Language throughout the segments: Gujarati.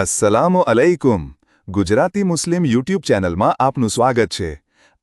અસ્સલામુ અલૈકુમ. ગુજરાતી મુસ્લિમ યુટ્યુબ ચેનલમાં આપનું સ્વાગત છે.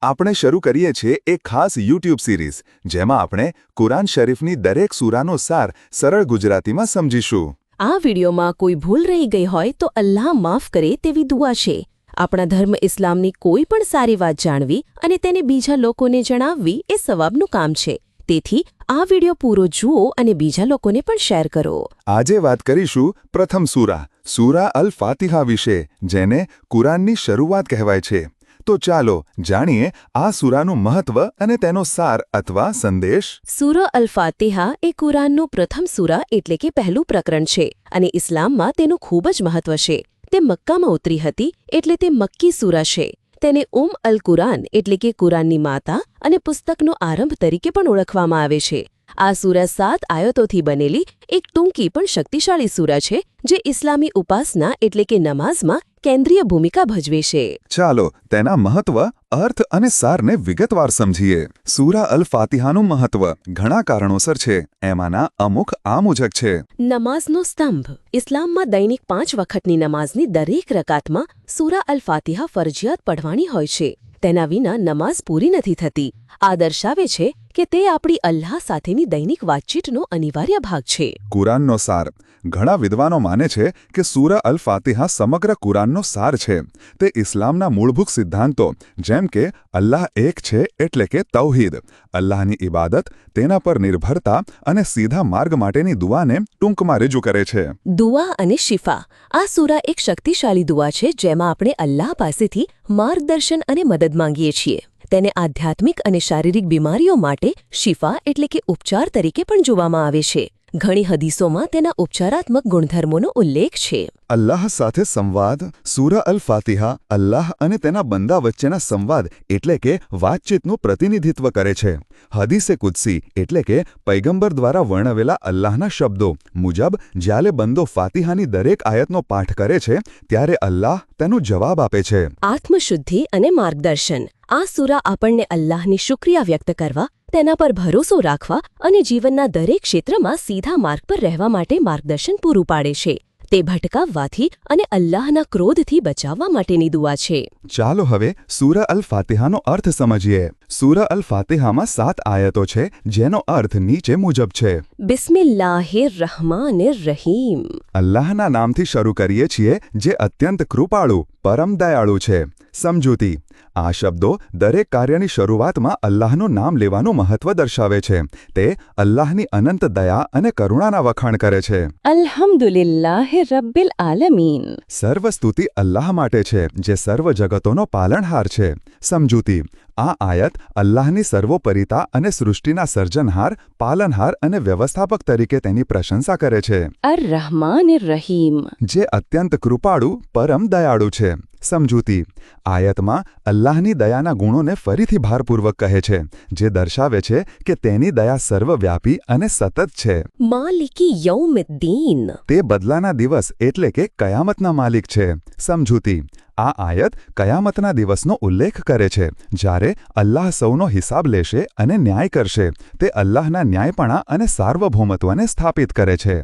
આપણે શરૂ કરીએ છીએ એક ખાસ યુટ્યુબ સિરીઝ, જેમાં આપણે કુરાન શરીફની દરેક સૂરાનો સાર સરળ ગુજરાતીમાં સમજીશું. આ વિડીયોમાં કોઈ ભૂલ રહી ગઈ હોય તો અલ્લાહ માફ કરે તેવી દુઆ છે. આપણા ધર્મ ઇસ્લામની કોઈ પણ સારી વાત જાણવી અને તેને બીજા લોકોને જણાવવી એ સવાબનું કામ છે. તેથી આ વીડિયો પૂરો જુઓ અને બીજા લોકોને પણ શેર કરો. આજે વાત કરીશું પ્રથમ સૂરા સૂરા અલ ફાતિહા વિશે જેને કુરાનની શરૂઆત કહેવાય છે. તો ચાલો જાણીએ આ સૂરાનું મહત્વ અને તેનો સાર અથવા સંદેશ. સૂર અલ ફાતિહા એ કુરાનનું પ્રથમ સૂરા એટલે કે પહેલું પ્રકરણ છે અને ઇસ્લામમાં તેનું ખૂબ જ મહત્વ છે. તે મક્કામાં ઉતરી હતી એટલે તે મક્કી સૂરા છે. તેને ઉમ અલ કુરાન એટલે કે કુરાનની માતા અને પુસ્તકનો આરંભ તરીકે પણ ઓળખવામાં આવે છે. આ સૂરા સાત આયતોથી બનેલી એક ટૂંકી પણ શક્તિશાળી સૂરા છે, જે ઇસ્લામી ઉપાસના એટલે કે નમાઝમાં કેન્દ્રીય ભૂમિકા ભજવે છે. ચાલો, તેના મહત્વ અર્થ અને સારને વિગતવાર સમજીએ. સૂરા અલ ફાતિહાનું મહત્વ ઘણા કારણોસર છે. એમાંના અમુક આ મુજબ છે. નમાઝનો સ્તંભ. ઇસ્લામમાં દૈનિક પાંચ વખતની નમાઝની દરેક રકાતમાં સૂરા અલ ફાતિહા ફરજિયાત પઢવાની હોય છે. તેના વિના નમાઝ પૂરી નથી થતી. આ દર્શાવે છે કે તે આપણી અલ્લાહ સાથેની દૈનિક વાતચીતનો અનિવાર્ય ભાગ છે. કુરાનનો સાર. ઘણા વિદ્વાનો માને છે કે સૂરા અલ ફાતિહા સમગ્ર કુરાનનો સાર છે. તે ઇસ્લામના મૂળભૂત સિદ્ધાંતો જેમ કે અલ્લાહ એક છે એટલે કે તૌહીદ. અલ્લાહની ઇબાદત તેના પર નિર્ભરતા અને સીધા માર્ગ માટેની દુઆને ટૂંકમાં રજૂ કરે છે. દુઆ અને શિફા. આ સૂરા એક શક્તિશાળી દુઆ છે જેમાં આપણે અલ્લાહ પાસેથી માર્ગદર્શન અને મદદ માંગીએ છીએ. તેને આધ્યાત્મિક અને શારીરિક બીમારીઓ માટે શિફા એટલે કે ઉપચાર તરીકે પણ જોવામાં આવે છે. ઘણી હદીસોમાં તેના ઉપચારાત્મક ગુણધર્મોનો ઉલ્લેખ છે. અલ્લાહ સાથે સંવાદ સૂરા અલ ફાતિહા અલ્લાહ અને તેના બંદા વચ્ચેના સંવાદ એટલે કે વાતચીતનું પ્રતિનિધિત્વ કરે છે. હદીસે કુદસી એટલે કે પૈગંબર દ્વારા વર્ણવેલા અલ્લાહના શબ્દો મુજબ જ્યારે બંદો ફાતિહાની દરેક આયતનો પાઠ કરે છે ત્યારે અલ્લાહ તેનો જવાબ આપે છે. આત્મશુદ્ધિ અને માર્ગદર્શન. આ સૂરા આપણને અલ્લાહની શુક્રિયા વ્યક્ત કરવા તેના પર ભરોસો રાખવા અને જીવનના દરેક ક્ષેત્રમાં સીધા માર્ગ પર રહેવા માટે માર્ગદર્શન પૂરું પાડે છે. તે ભટકાવવાથી અને અલ્લાહના ક્રોધથી બચાવવા માટેની દુઆ છે. ચાલો હવે સૂરા અલ ફાતિહાનો અર્થ સમજીએ. સૂરા અલ ફાતિહામાં સાત આયતો છે જેનો અર્થ નીચે મુજબ છે. બિસ્મિલ્લાહિર રહમાન રહીમ અલ્લાહના નામથી શરૂ કરીએ છીએ જે અત્યંત કૃપાળુ પરમ દયાળુ છે. સમજૂતી. આ શબ્દો દરેક કાર્યની શરૂઆતમાં અલ્લાહનું નામ લેવાનું મહત્વ દર્શાવે છે. તે અલ્લાહની અનંત દયા અને કરુણાના વખાણ કરે છે. અલ્હમ્દુલિલ્લાહ રબ્બિલ આલમીન. સર્વ અલ્લાહ માટે છે જે સર્વ જગતોનો પાલનહાર છે. સમજૂતી. આ આયત અલ્લાહની સર્વોપરિતા અને સૃષ્ટિના સર્જનહાર પાલનહાર અને વ્યવસ્થાપક તરીકે તેની પ્રશંસા કરે છે. અર રહમાન રહીમ. જે અત્યંત કૃપાળુ પરમ દયાળુ છે. સમજૂતી. આયતમાં અલ્લાહની દયાના ગુણોને ફરીથી ભારપૂર્વક કહે છે જે દર્શાવે છે કે તેની દયા સર્વવ્યાપી અને સતત છે. માલિકી યૌમિદ્દીન. તે બદલાના દિવસ એટલે કે કયામતના માલિક છે. સમજૂતી. આ આયત કયામતના દિવસનો ઉલ્લેખ કરે છે જ્યારે અલ્લાહ સૌનો હિસાબ લેશે અને ન્યાય કરશે. તે અલ્લાહના ન્યાયપણા અને સાર્વભૌમત્વને સ્થાપિત કરે છે.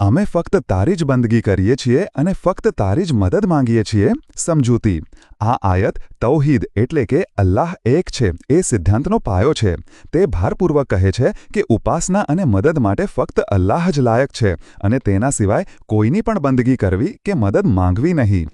અમે ફક્ત તારી જ બંદગી કરીએ છીએ અને ફક્ત તારી જ મદદ માંગીએ છીએ સમજૂતી. આ આયત તૌહીદ એટલે કે અલ્લાહ એક છે એ સિદ્ધાંતનો પાયો છે. તે ભારપૂર્વક કહે છે કે ઉપાસના અને મદદ માટે ફક્ત અલ્લાહ જ લાયક છે અને તેના સિવાય કોઈની પણ બંદગી કરવી કે મદદ માંગવી નહીં.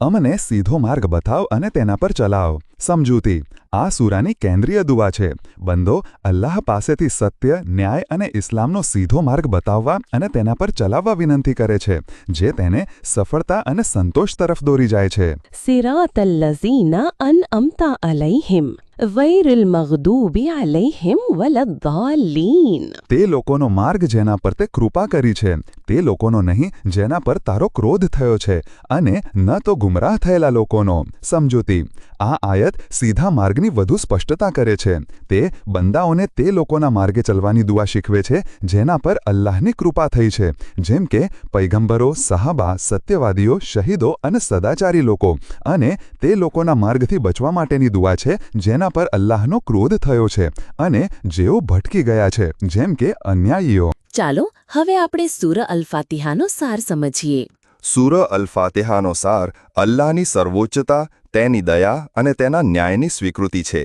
અમને સીધો માર્ગ બતાવ અને તેના પર ચલાવ. સમજૂતી આ સૂરાની કેન્દ્રીય દુવા છે. બંદો અલ્લાહ પાસેથી સત્ય ન્યાય અને ઇસ્લામનો સીધો માર્ગ બતાવવા અને તેના પર ચલાવવા વિનંતી કરે છે જે તેને સફળતા અને સંતોષ તરફ દોરી જાય છે. સિરાતલ લઝીના અનઅમતા અલૈહિમ વૈરિલ મગદૂબી અલૈહિમ વલદ્દાલીન તે લોકોનો માર્ગ જેના પર તે કૃપા કરી છે. તે લોકોનો નહીં, જેના પર તારો ક્રોધ થયો છે. અને ન તો ગુમરાહ થયેલા લોકોનો. સમજૂતી આ આયત સીધા માર્ગની વધુ સ્પષ્ટતા કરે છે. તે બંદાઓને તે લોકોના માર્ગે ચલવાની દુઆ શીખવે છે, જેના પર અલ્લાહની કૃપા થઈ છે. જેમ કે પૈગંબરો, સહાબા, સત્યવાદીઓ, શહીદો અને સદાચારી લોકો. અને તે લોકોના માર્ગથી બચવા માટેની દુઆ છે, જેના પર અલ્લાહનો ક્રોધ થયો છે. અને જેઓ ભટકી ગયા છે, જેમ કે અન્યાયીઓ. ચાલો હવે આપણે સૂર અલ્ફાતિહાનો સાર સમજીએ. સૂર અલ્ફાતિહાનો સાર અલ્લાહની સર્વોચ્ચતા, તેની દયા અને તેના ન્યાયની સ્વીકૃતિ છે.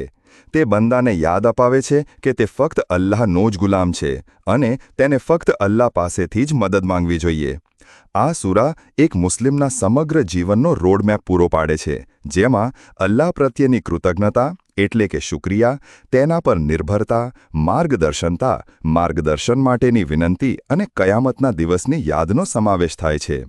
તે બંદાને યાદ અપાવે છે કે તે ફક્ત અલ્લાહનો જ ગુલામ છે અને તેને ફક્ત અલ્લાહ પાસેથી જ મદદ માંગવી જોઈએ. આ સૂરા એક મુસ્લિમના સમગ્ર જીવનનો રોડમેપ પૂરો પાડે છે, જેમાં અલ્લાહ પ્રત્યેની કૃતજ્ઞતા એટલે કે શુક્રિયા, તેના પર નિર્ભરતા, માર્ગદર્શનતા, માર્ગદર્શન માટેની વિનંતી અને કયામતના દિવસની યાદનો સમાવેશ થાય છે.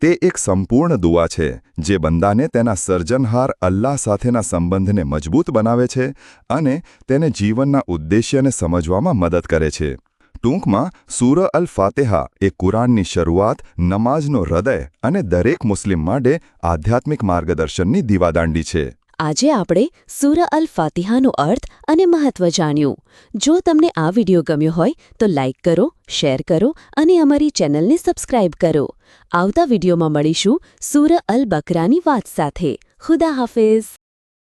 તે એક સંપૂર્ણ દુઆ છે, જે બંદાને તેના સર્જનહાર અલ્લાહ સાથેના સંબંધને મજબૂત બનાવે છે અને તેને જીવનના ઉદ્દેશ્યને સમજવામાં મદદ કરે છે. ટૂંકમાં, સૂર અલ ફાતેહા એ કુરાનની શરૂઆત, નમાઝનો હૃદય અને દરેક મુસ્લિમ માટે આધ્યાત્મિક માર્ગદર્શનની દીવાદાંડી છે. આજે આપણે સૂર અલ ફાતિહાનો અર્થ અને મહત્વ જાણ્યું. જો તમને આ વિડિયો ગમ્યો હોય, તો લાઇક કરો, શેર કરો અને અમારી ચેનલને સબસ્ક્રાઇબ કરો. આવતા વિડિયોમાં મળીશું સૂર અલ બકરાની વાત સાથે. ખુદા હાફિઝ.